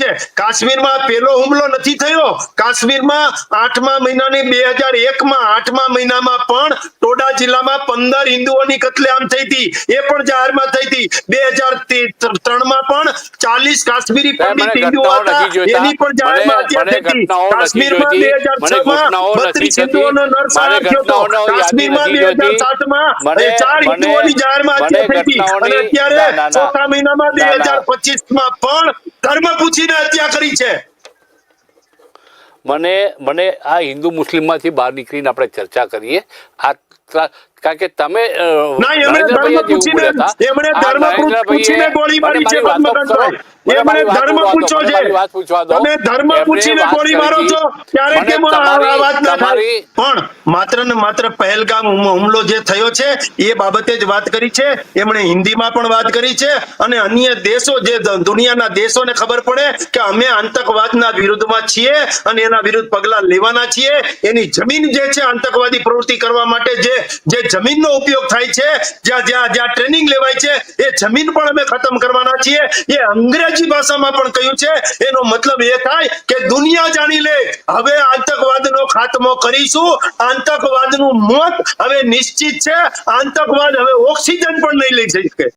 છે? કાશ્મીરમાં પેલો હુમલો નથી થયો. કાશ્મીરમાં આઠમા મહિનાની બે હજાર એકમાં આઠમા મહિનામાં પણ ટોડા જિલ્લામાં પંદર હિન્દુઓની કતલેઆમ થઈ હતી. એ પણ જાહેરમાં થઈ હતી. બે હજાર ત્રણમાં પણ ચાલીસ કાશ્મીરી પંડિત હિન્દુઓ હતા. એની પણ જાહેરમાં હત્યા થઈ હતી. કાશ્મીરમાં બે હજાર છમાં બત્રીસ હિન્દુઓનો નરસંહાર થયો હતો. કાશ્મીરમાં બે હજાર. સાતમાં ચાર હિન્દુઓની જાહેરમાં હત્યા થઈ હતી. અને અત્યારે. ચોથા મહિનામાં બે. હજાર પચીસમાં પણ ધર્મ પૂછીને હત્યા કરી છે. મને મને આ હિન્દુ મુસ્લિમમાંથી બહાર નીકળીને આપણે ચર્ચા કરીએ. આ કારણ કે તમે માત્ર ને માત્ર પહેલગામ હુમલો જે થયો છે એ બાબતે જ વાત કરી છે. એમણે હિન્દીમાં પણ વાત કરી છે અને અન્ય દેશો જે દુનિયાના દેશોને ખબર પડે કે અમે આતંકવાદના વિરુદ્ધમાં છીએ અને એના વિરુદ્ધ પગલા લેવાના છીએ. એની જમીન જે છે આતંકવાદી પ્રવૃત્તિ કરવા માટે જે જે જમીનનો ઉપયોગ થાય છે, જ્યાં જ્યાં જ્યાં ટ્રેનિંગ લેવાય છે, એ જમીન પણ અમે ખતમ કરવાના છીએ. એ અંગ્રેજી ભાષામાં પણ કહ્યું છે, એનો મતલબ એ થાય કે દુનિયા જાણી લે. હવે આતંકવાદનો ખાતમો કરીશું. આતંકવાદનું મોત હવે નિશ્ચિત છે. આતંકવાદ હવે ઓક્સિજન પણ નહીં લઈ શકે.